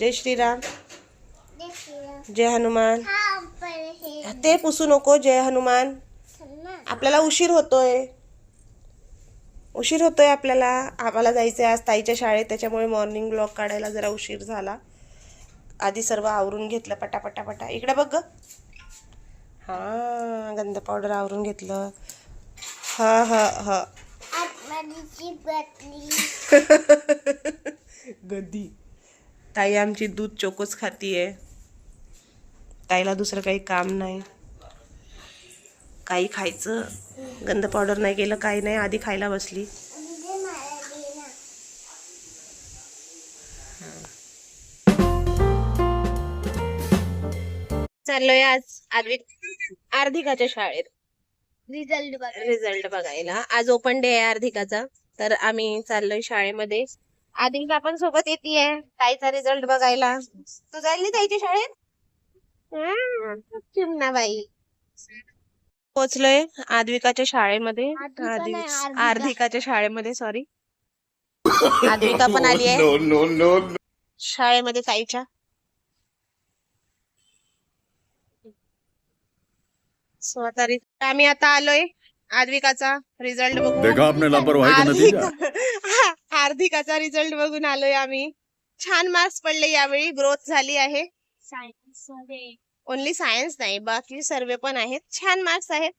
जय श्रीराम। जय हनुमान। ते पुसू नको जय हनुमान। आपल्याला उशीर होतोय. उशीर होतोय आपल्याला. आम्हाला जायचं आहे आज ताईच्या शाळेत त्याच्यामुळे मॉर्निंग ब्लॉग काढायला जरा उशीर झाला. आधी सर्व आवरून घेतलं पटापटा पटा. इकडे बघ ग. हां गंध पावडर आवरून घेतलं. हा हा हा. गदी. ताई आमची दूध चोकोच खातीये. ताईला दुसरं काही काम नाही. काही खायचं गंध पावडर नाही केलं काही नाही आधी खायला बसली. चाललोय आज आर्वी आर्धिकाच्या शाळेत. रिझल्ट रिझल्ट बघायला. आज ओपन डे आहे आर्धिकाचा. तर आम्ही चाललोय शाळेमध्ये. आदिका पण सोबत येते ताईचा रिझल्ट बघायला. तू जाईल नाही ताईच्या शाळेत? हम्म, चिमणा बाई. पोचलोय आद्विकाच्या शाळेमध्ये. आद्विका नाही, आदि- आर्धिका. आर्धिकाच्या शाळेमध्ये सॉरी आद्विका पण आली आहे. No, no, no. शाळेमध्ये ताईच्या. So, आता रि- आम्ही आता आलोय आद्विकाचा रिझल्ट बघू देखा आपने लापरवाही का नतीजा आर्धिक- आर्धिकाचा रिझल्ट बघून आलोय आम्ही. छान मार्क्स पडले यावेळी. ग्रोथ झाली आहे. सायन्समध्ये. ओनली सायन्स नाही बाकी सर्वे पण आहेत. छान मार्क्स आहेत.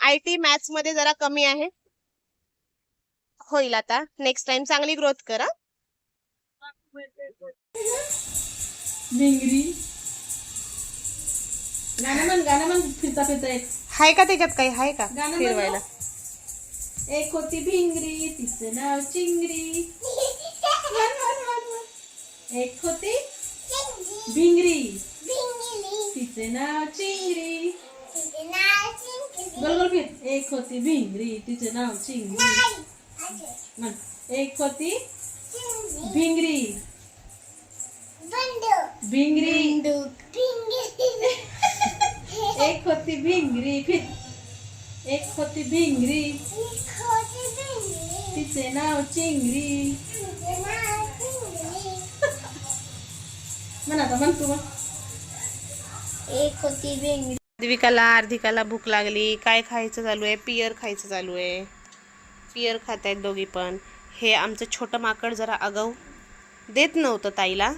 आय टी मॅथ्समध्ये जरा कमी आहे. होईल आता. नेक्स्ट टाइम चांगली ग्रोथ करा. गाणं म्हण गाणं म्हण फिरता फिरता एक. हाय का त्याच्यात काही? हाय का? फिरवायला. ना. एक होती भिंगरी तिचं नाव चिंगरी. एक होती भिंगरी. तिचे नाव चिंगरी. गोल फिर. एक होती भिंगरी तिचे नाव चिंगरी. एक होती भिंगरी. भिंगरी. एक होती भिंगरी फिर. एक होती भिंगरी. तिचे नाव चिंगरी. म्हण आता म्हण तू म्हण एक होती बेंगडी द्विकाला आर्धिकाला भूक लागली. काय खायचं चालू आहे? पियर खायचं चालू आहे. पियर खात आहेत दोघी पण. हे आमचं छोटं माकड जरा आगाऊ देत नव्हतं ताईला.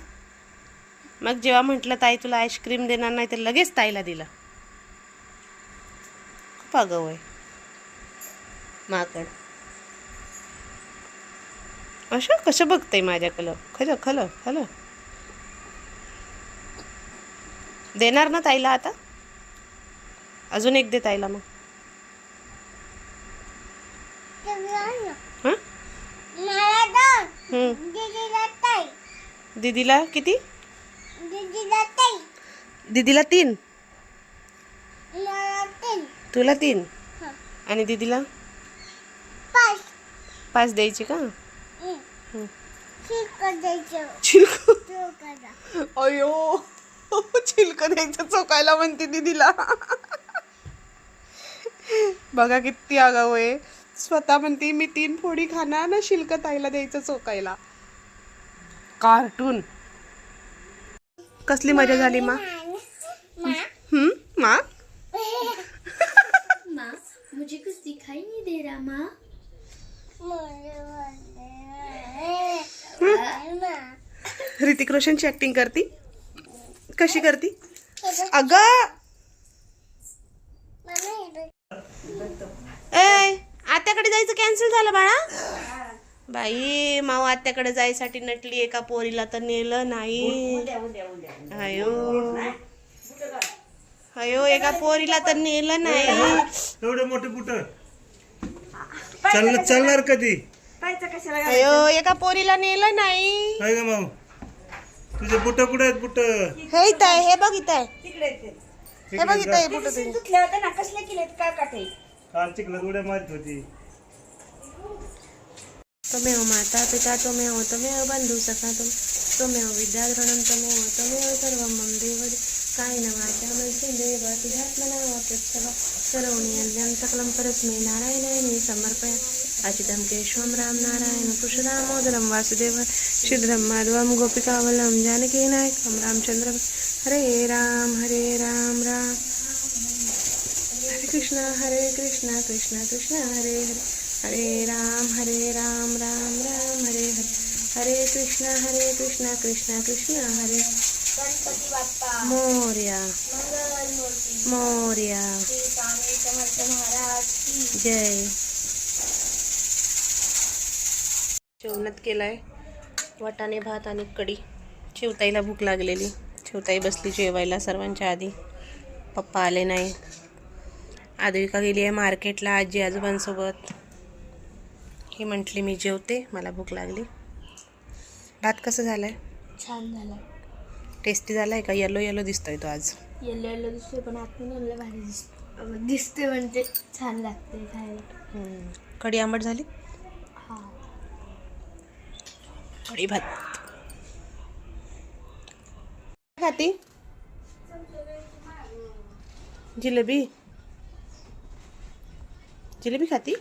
मग जेव्हा म्हटलं ताई तुला आईस्क्रीम देणार नाही तर लगेच ताईला दिलं. आहे. माकड. असं कसं बघतंय माझ्याकडं? खलं खलं खलं देणार ना ताईला आता? अजून एक दे ताईला मग. दीदीला किती? दीदीला तीन? तुला तीन. आणि दीदीला? पाच. द्यायची का? चिलक. अयो. चिलक द्यायचं चोकायला म्हणते दीदीला. बघा किती आगाऊ आहे. स्वतः म्हणते मी तीन फोडी खाणार ना शिल्क ताईला द्यायचं चोकायला. कार्टून. कसली मजा झाली मा हम्म मा माँ मुझे कुछ ऋतिक रोशनची ऍक्टिंग करती? कशी करती? अगं! ए आत्याकडे जायचं कॅन्सल झालं बाळा. बाई माऊ आत्याकडे जायसाठी नटली एका पोरीला तर नेलं नाही. अयो. अयो एका पोरीला तर नेलं नाही. एवढे मोठे बुट चालणार चालणार कधी? अयो एका पोरीला नेलं नाही. काय ग माऊ. तुझे बुट कुठे आहेत बुट? हे इथं आहे हे बघ इथं आहे. हे बघ इथं आहे बुट तुझे काल चिखलात उड्या मारत होती. माता पिता त्वमेव बंधू सखा तुम त्वमेव विद्याधरणं त्वमेव त्वमेव सर्वं मम देव कायेन वाचा मनसेन्द्रियेव तुझ्यात्मना वा प्रत्यवा सर्वणि अन्यं सकलं परस्मै नारायणाय समर्पय अचितं केशवं राम नारायण कृष्णदामोदरं वासुदेव श्रीधरं माधवं गोपिकावलं जानकीनायकं रामचन्द्रं हरे राम हरे राम राम हरे कृष्ण हरे कृष्ण कृष्ण कृष्ण हरे हरे हरे राम हरे राम राम राम हरे हरे हरे कृष्ण हरे कृष्ण कृष्ण कृष्ण हरे गणपती बाप्पा मोर्या मंगल मूर्ती मोर्या. श्री स्वामी समर्थ महाराज की जय. जेवणात केलाय. वाटाणे भात आणि कढी. चिवताईला भूक लागलेली. चिवताई बसली जेवायला सर्वांच्या आधी. पप्पा आले नाही आद्विका गेली आहे मार्केटला आजी आजोबांसोबत. ही म्हटली मी जेवते मला भूक लागली. भात कसं झालं आहे छान झाला टेस्टी झाला आहे का? येलो येलो दिसतोय तो आज. येल्लो येल्लो दिसतोय पण आतून येल्लो भारी दिसतो दिसते म्हणजे छान लागते खायला. हम्म. कढी आंबट झाली? हा. कढी भात. खाती? जिलेबी? जिलेबी खाती?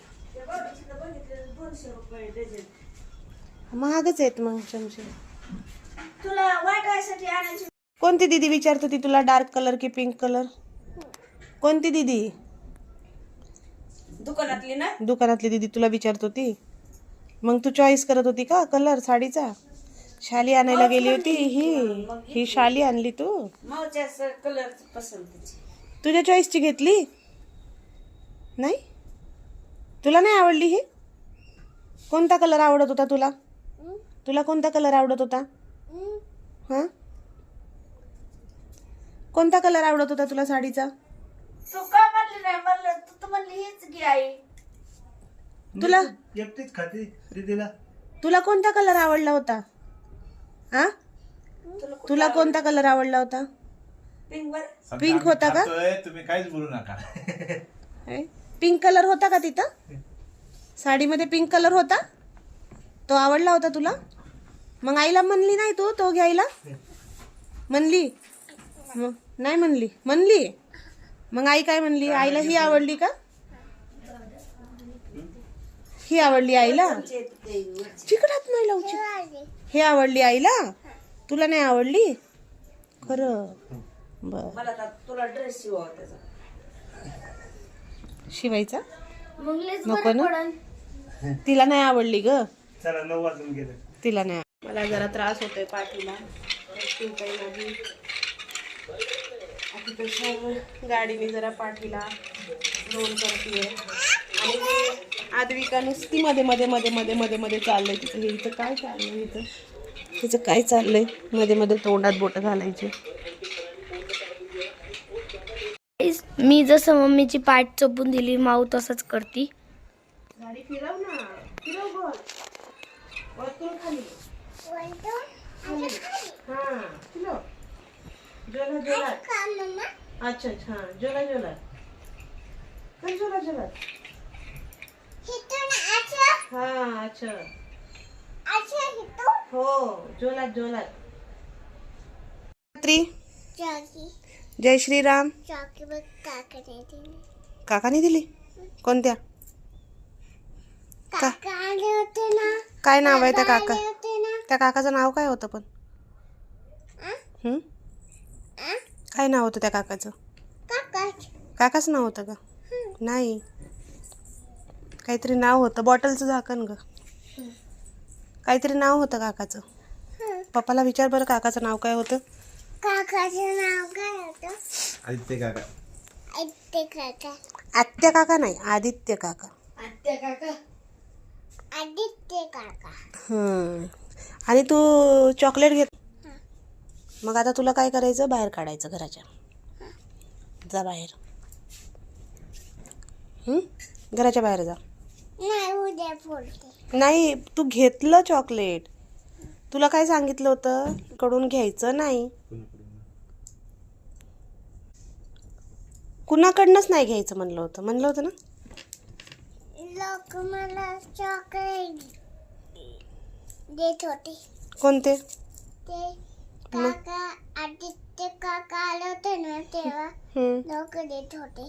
महागच आहेत मग चमचे. तुला वाटायसाठी आणायची. कोणती दीदी विचारत होती तुला डार्क कलर की पिंक कलर? कोणती दीदी? दुकानातली ना? दुकानातली दीदी तुला विचारत होती. मग तू चॉईस करत होती का? कलर साडीचा? शाली आणायला गेली होती ही. ही शाली आणली तू. मावच्या कलर पसंत तुझ्या चॉईसची घेतली? नाही? तुला नाही आवडली ही? कोणता कलर आवडत होता तुला? तुला कोणता कलर आवडत होता? हां? कोणता कलर आवडत होता तुला साडीचा? तू का म्हणली नाही? म्हणलं तू तर म्हणली हीच घे आई. तुला? एकटीच खाते दीदीला. तुला कोणता कलर आवडला होता? हा? तुला कोणता कलर आवडला होता? पिंक होता का? तुम्ही काहीच बोलू नका. पिंक कलर होता का तिथं? साडीमध्ये पिंक कलर होता? तो आवडला होता तुला? मग आईला म्हणली नाही तू तो घ्यायला? म्हणली? मग नाही म्हणली. म्हणली? मग आई काय म्हणली? आईला ही आवडली का? ही आवडली आईला? चिकटात नाही लावची. हे आवडली आईला? तुला नाही आवडली? खरं. बर. तुला ड्रेस शिवायचा? नको ना? तिला नाही आवडली ग. चला नऊ वाजून गेले. तिला नाही मला जरा त्रास होतोय पाठीला. माझी गाडीने जरा पाठीला रोल करते आणि आद्विका नुसती मध्ये मध्ये मध्ये मध्ये मध्ये मध्ये चाललंय तिचं. हे इथं काय चाललंय इथं? तिचं काय चाललंय? मध्ये मध्ये तोंडात बोट घालायची. मी जसं मम्मीची पाठ चोपून दिली माऊ तसंच करती. गाडी फिरव ना. फिरव वरतून खाली. हा जोला जोला. अच्छा अच्छा हा जोला जोला. कर जोला जोला. हा अच्छा हो जोलात जोलात रात्री. जय श्रीराम. काकाने दिली. कोणत्या? का काय नाव आहे त्या काका त्या काकाचं नाव काय होतं पण? हं? काय नाव होतं त्या काकाचं? काकाच नाव होतं का? नाही. काहीतरी नाव होतं. बॉटलचं झाकण ग. काहीतरी नाव होतं काकाचं. पप्पाला विचार बरं काकाचं नाव काय होतं. काकाचं नाव काय होतं? आदित्य काका. आदित्य काका. आत्या काका नाही आदित्य काका. आदित्य काका. आदित्य काका. हं. आणि तू चॉकलेट घेत मग आता तुला काय करायचं? बाहेर काढायचं घराच्या. जा बाहेर? घराच्या बाहेर जा. नाही तू घेतलं चॉकलेट. तुला काय सांगितलं होतं? कडून घ्यायचं नाही. कुणाकडनंच नाही घ्यायचं म्हणलं होतं. म्हणलं होतं ना? लोक मला चॉकलेट देत होते कोणते? ते काका आदित्य काका आले होते ना तेव्हा. हं. लोक देत होते.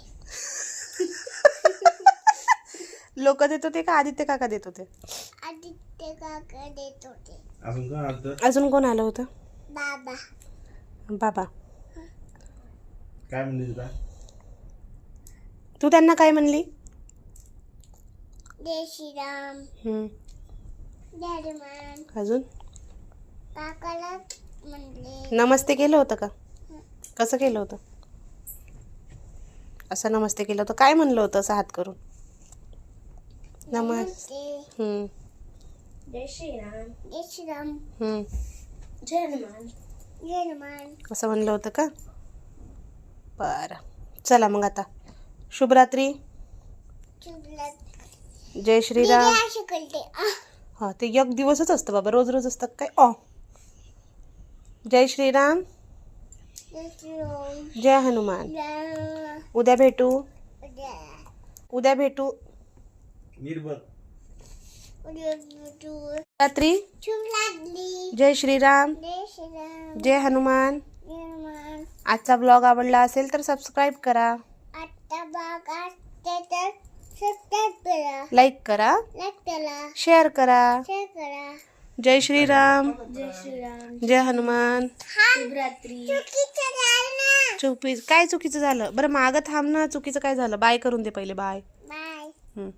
लोक देत होते का आदित्य काका देत होते? आदित्य काका देत होते. अजून कोण आलं अजून कोण आलं होतं? बाबा. बाबा. काय म्हणली तुला? तू त्यांना काय म्हणली? जय श्रीराम. हम्म. अजून? नमस्ते केलं होतं का? कसं केलं होतं? असं नमस्ते केलं होतं. काय म्हणलं होतं असं हात करून? नमस ते हम्म, जय श्रीराम. जय श्रीराम. हम्म. जय हनुमान. जय हनुमान. असं म्हणलं होतं का? बरं. चला मग आता. शुभरात्री. जय श्रीराम. हा ते एक दिवसच असतं बाबा रोज रोज असतं काय? ऑ जय श्रीराम. जय हनुमान. उद्या भेटू. उद्या भेटू. निर्भर उद्या भेटू रात्री. जय श्रीराम. जय श्रीराम जय हनुमान. जय हनुमान आजचा ब्लॉग आवडला असेल तर सबस्क्राईब करा. करा. लाईक करा. शेअर करा. शेअर करा. जय श्रीराम. जय श्रीराम. जय हनुमान. चुकी काय चुकीचं झालं? बरं मागं थांब ना. चुकीचं काय झालं? बाय करून दे पहिले. बाय बाय हम्म.